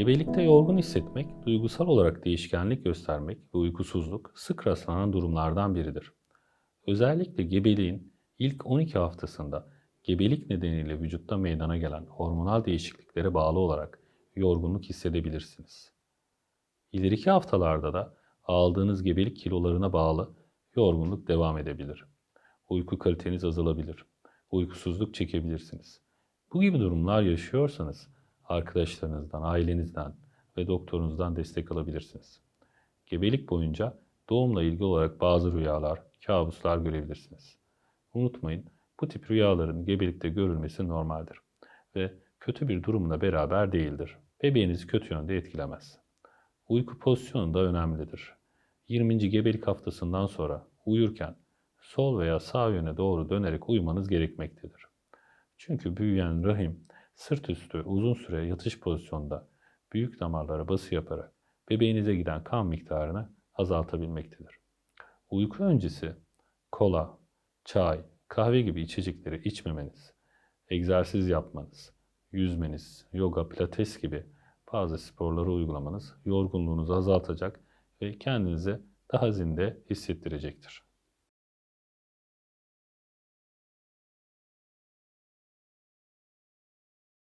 Gebelikte yorgun hissetmek, duygusal olarak değişkenlik göstermek ve uykusuzluk sık rastlanan durumlardan biridir. Özellikle gebeliğin ilk 12 haftasında gebelik nedeniyle vücutta meydana gelen hormonal değişikliklere bağlı olarak yorgunluk hissedebilirsiniz. İleriki haftalarda da aldığınız gebelik kilolarına bağlı yorgunluk devam edebilir. Uyku kaliteniz azalabilir. Uykusuzluk çekebilirsiniz. Bu gibi durumlar yaşıyorsanız arkadaşlarınızdan, ailenizden ve doktorunuzdan destek alabilirsiniz. Gebelik boyunca doğumla ilgili olarak bazı rüyalar, kabuslar görebilirsiniz. Unutmayın, bu tip rüyaların gebelikte görülmesi normaldir ve kötü bir durumla beraber değildir. Bebeğinizi kötü yönde etkilemez. Uyku pozisyonu da önemlidir. 20. gebelik haftasından sonra uyurken sol veya sağ yöne doğru dönerek uyumanız gerekmektedir. Çünkü büyüyen rahim sırt üstü uzun süre yatış pozisyonda büyük damarlara bası yaparak bebeğinize giden kan miktarını azaltabilmektedir. Uyku öncesi kola, çay, kahve gibi içecekleri içmemeniz, egzersiz yapmanız, yüzmeniz, yoga, pilates gibi bazı sporları uygulamanız yorgunluğunuzu azaltacak ve kendinizi daha zinde hissettirecektir.